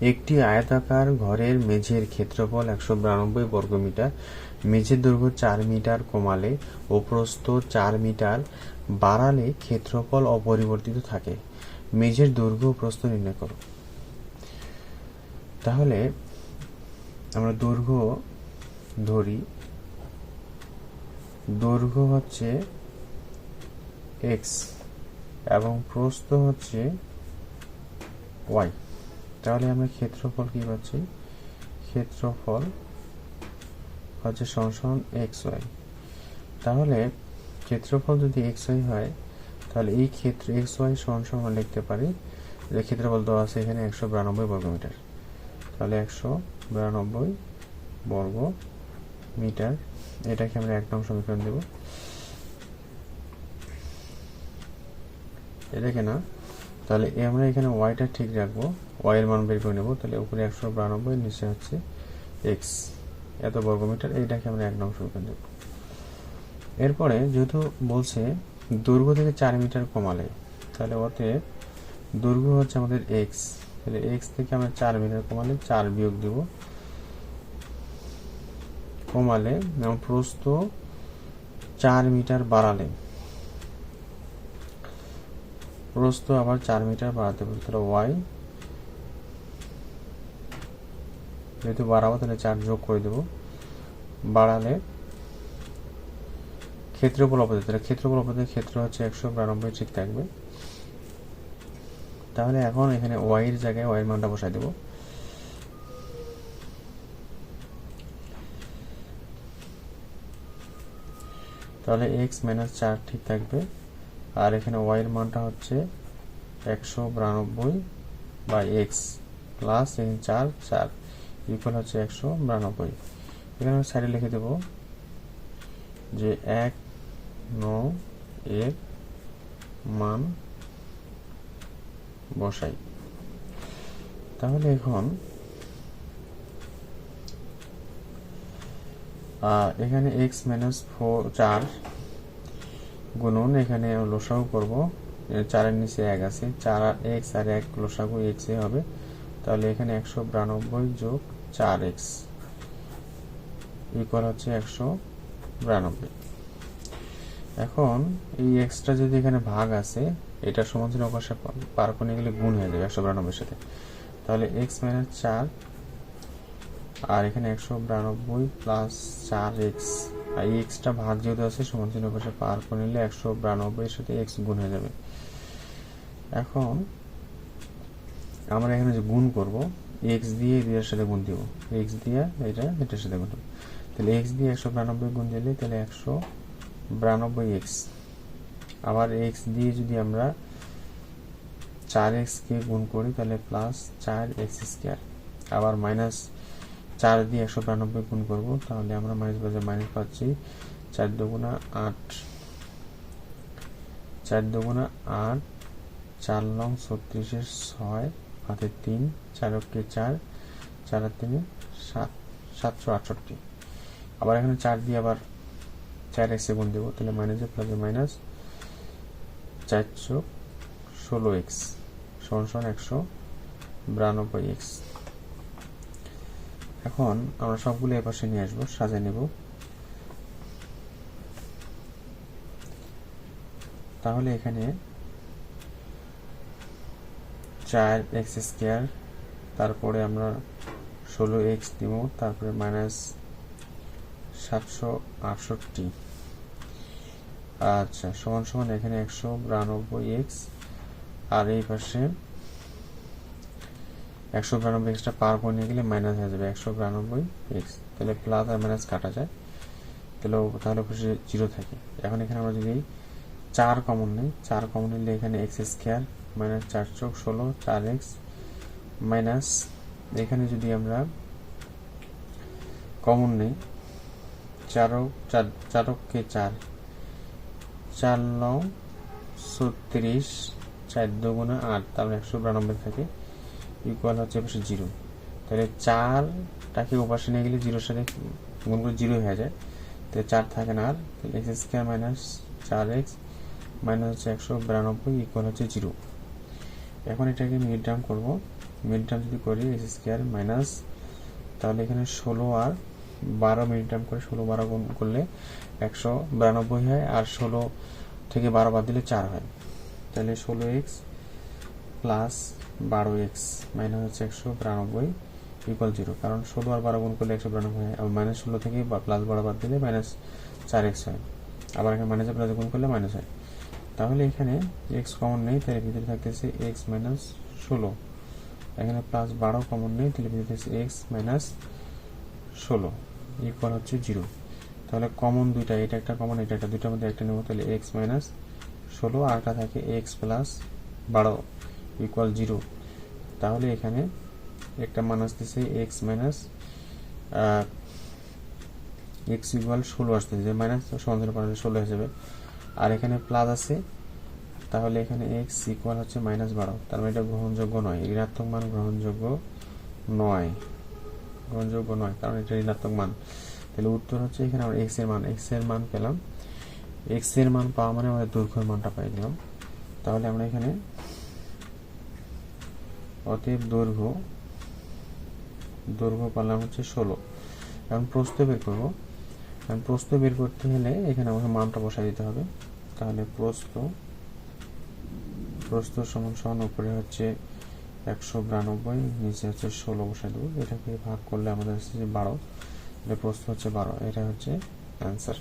একটি আয়তাকার ঘরের মেঝের ক্ষেত্রফল একশো বিরানব্বই বর্গমিটার মেঝের দৈর্ঘ্য চার মিটার কমালে ও প্রস্থ চার মিটার বাড়ালে ক্ষেত্রফল অপরিবর্তিত থাকে। মেঝের দৈর্ঘ্য ও প্রস্থ নির্ণয় করো। তাহলে আমরা দৈর্ঘ্য ধরি। দৈর্ঘ্য হচ্ছে এক্স এবং প্রস্থ হচ্ছে ওয়াই তাহলে আমরা ক্ষেত্রফল কি পাচ্ছি? ক্ষেত্রফল হচ্ছে সমান এক্স ওয়াই তাহলে ক্ষেত্রফল যদি এক্স ওয়াই হয়, তাহলে এই ক্ষেত্র এক্স ওয়াই সমান লিখতে পারি যে ক্ষেত্রফল দেওয়া আছে এখানে একশো বিরানব্বই বর্গমিটার। তাহলে একশো বিরানব্বই বর্গ মিটার, এটাকে আমরা এক নং সমীকরণ দেব। এটাকে না, তাহলে আমরা এখানে ওয়াইটা ঠিক রাখব। ওয়াই এর মান বের করে নেব, তাহলে উপরে একশো বিরানব্বই নিচে হচ্ছে এক্স এত বর্গমিটার, এইটাকে আমরা এক নং সমীকরণ দেব। এরপরে যেহেতু বলছে দৈর্ঘ্য থেকে চার মিটার কমালে, তাহলে ওতে দৈর্ঘ্য হচ্ছে আমাদের এক্স তাহলে এক্স থেকে আমরা চার মিটার কমালে চার বিয়োগ দেব। কমালে প্রস্থ চার মিটার বাড়ালে, প্রস্থ আবার চার মিটার বাড়াতে পারি তাহলে ওয়াই যেহেতু বাড়াবো, তাহলে চার যোগ করে দেব। বাড়ালে ক্ষেত্রফল অপদের তাহলে ক্ষেত্রফল অপদের ক্ষেত্র হচ্ছে একশো বিরানব্বই ঠিক থাকবে। তাহলে এখন এখানে ওয়াইয়ের জায়গায় ওয়াই এর মানটা বসাই দেব। তাহলে এক্স মাইনাস চার ঠিক থাকবে। আর এখানে ওয়াইয়ের মানটা হচ্ছে একশো বিরানব্বই বাই এক্স প্লাস এখানে চার চার। ইকুয়াল হচ্ছে একশো বিরানব্বই। এখানে আমি সাইডে লিখে দেব যে এক, ন এর মান বসাই। তাহলে এখন এখানে এক্স মাইনাস ফোর চার গুণন এখানে লসাগু করব। চারের নিচে এক আছে। চার আর এক্স আর এক লসাগু এক্স হবে। তাহলে এখানে একশো বিরানব্বই যোগ চার এক্স ইকুয়াল হচ্ছে একশো বিরানব্বই। এখন এই এক্সট্রা যদি এখানে ভাগ আছে এটা সমাধান অবশ্যই পার করে গেলে গুণ হয়ে যাবে একশো বিরানব্বই সাথে। তাহলে এক্স মাইনাস চার আর এখানে একশো বিরানব্বই প্লাস চার এক্স। আর এই এক্সট্রা ভাগ যেহেতু আছে, সমান চিহ্ন পাশে পার করে নিলে একশো বিরানব্বই সাথে এক্স গুণ হয়ে যাবে। এখন আমরা এখানে যে গুণ করব এক্স দিয়ে দুইয়ের সাথে গুণ দিব। এক্স দিয়ে এটা এটার সাথে গুণ তাহলে এক্স দিয়ে একশো বিরানব্বই গুণ দিলে তাহলে একশো বিরানব্বই এক্স আবার এক্স দিয়ে যদি আমরা চার এক্সকে গুণ করি, তাহলে প্লাস চার এক্স স্কোয়ার আবার মাইনাস চার দিয়ে একশো বিরানব্বই গুণ করব, তাহলে আমরা মাইনাস বাজার মাইনাস পাচ্ছি চার দুগুণা আট। চার দুগুণা আট, চার লং ছত্রিশের ছয়। হাতে তিন চারকে চার চার আর তিনে, সাত, সাতশো আটষট্টি। আবার এখানে চার দিয়ে আবার চার এক্সে গুণ দেবো, তাহলে মাইনাসে প্লাসে মাইনাস চারশো ষোলো এক্স সমান সমান একশো বিরানব্বই এক্স। এখন আমরা সবগুলো এপাশে নিয়ে আসব সাজা নেব। তাহলে এখানে চার এক্স স্কোয়ার, তারপরে আমরা ষোলো এক্স দিব, তারপরে মাইনাস সাতশো আটষট্টি। আচ্ছা সমান সমান এখানে একশো বিরানব্বই এক্স, আর এই পাশে একশো বিরানব্বই এক্সটা পার করে নিয়ে গেলে মাইনাস হয়ে যাবে একশো বিরানব্বই এক্স। তাহলে প্লাস আর মাইনাস কাটা যায়, তাহলে তাহলে জিরো থাকে। এখন এখানে আমরা যদি চার কমন নিই, চার কমন নিলে এখানে এক্স স্কোয়ার মাইনাস চার চোখ ষোলো, চার এক্স মাইনাস, এখানে যদি আমরা কমন নেই চারক চার চারককে চার চার নং ছত্রিশ, চার দুগুণা আট, তাহলে একশো বিরানব্বই থাকে ইকুয়াল হচ্ছে পাশে জিরো তাহলে চারটাকে ওপাশে নিয়ে গেলে জিরোর সাথে গুণ করে জিরো হয়ে যায়। তাহলে চার থাকে না আর এক্স স্কোয়ার মাইনাস চার এক্স মাইনাস হচ্ছে একশো বিরানব্বই ইকুয়াল হচ্ছে জিরো এখন এটাকে মিড ডাউন করব। মিড টার্ম যদি করি এক্স স্কোয়ার মাইনাস তাহলে এখানে ষোলো আর বারো মিড টার্ম করে ষোলো বারো গুণ করলে একশো বিরানব্বই হয়, আর ষোলো থেকে বারো বাদ দিলে চার হয়। তাহলে ষোলো এক্স প্লাস বারো এক্স মাইনাস হচ্ছে একশো বিরানব্বই ইকুয়াল জিরো কারণ ষোলো আর বারো গুণ করলে একশো বিরানব্বই হয় আর মাইনাস ষোলো থেকে প্লাস বারো বাদ দিলে মাইনাস চার এক্স হয়। আবার এখানে মাইনাসে প্লাসে গুণ করলে মাইনাস হয়। তাহলে এখানে এক্স কমন নেই, তাহলে ভিতরে থাকতেছে এক্স মাইনাস ষোলো। এখানে প্লাস বারো কমন নেই, তাহলে ভিতরে থাকতেছে এক্স মাইনাস ষোলো ইকুয়াল হচ্ছে জিরো তাহলে কমন দুইটা, এটা একটা কমন এটা একটা দুইটার মধ্যে একটা নেব, তাহলে এক্স মাইনাস ষোলো আরটা থাকে এক্স প্লাস বারো ইকুয়াল জিরো তাহলে এখানে একটা মান আসতেছে এক্স মাইনাস এক্স ইকুয়াল ষোলো আসতেছে মাইনাস সমাধান করা ষোলো হয়ে যাবে। আর এখানে প্লাস আছে। তাহলে এখানে এক্স ইকুয়াল হচ্ছে মাইনাস বারো। তার মানে এটা গ্রহণযোগ্য নয়, ঋণাত্মক মান গ্রহণযোগ্য নয়। গ্রহণযোগ্য নয়, কারণ এটা ঋণাত্মক মান। তাহলে উত্তর হচ্ছে এখানে আমরা এক্সের মান এক্সের মান পেলাম। এক্সের মান পাওয়া মানে আমাদের দৈর্ঘ্যের মানটা পাই দিলাম তাহলে আমরা এখানে অতএব দৈর্ঘ্য দৈর্ঘ্য পারলাম হচ্ছে ষোলো। এখন প্রস্থ বের করব। এখন প্রস্থ বের করতে হলে এখানে আমাকে মানটা বসাই দিতে হবে। তাহলে প্রস্থ প্রস্থ সমান সমান উপরে হচ্ছে একশো বিরানব্বই, নিচে হচ্ছে ষোলো বসাই দেবো। এটাকে ভাগ করলে আমাদের হচ্ছে যে বারো, এটা প্রস্থ হচ্ছে বারো, এটা হচ্ছে অ্যান্সার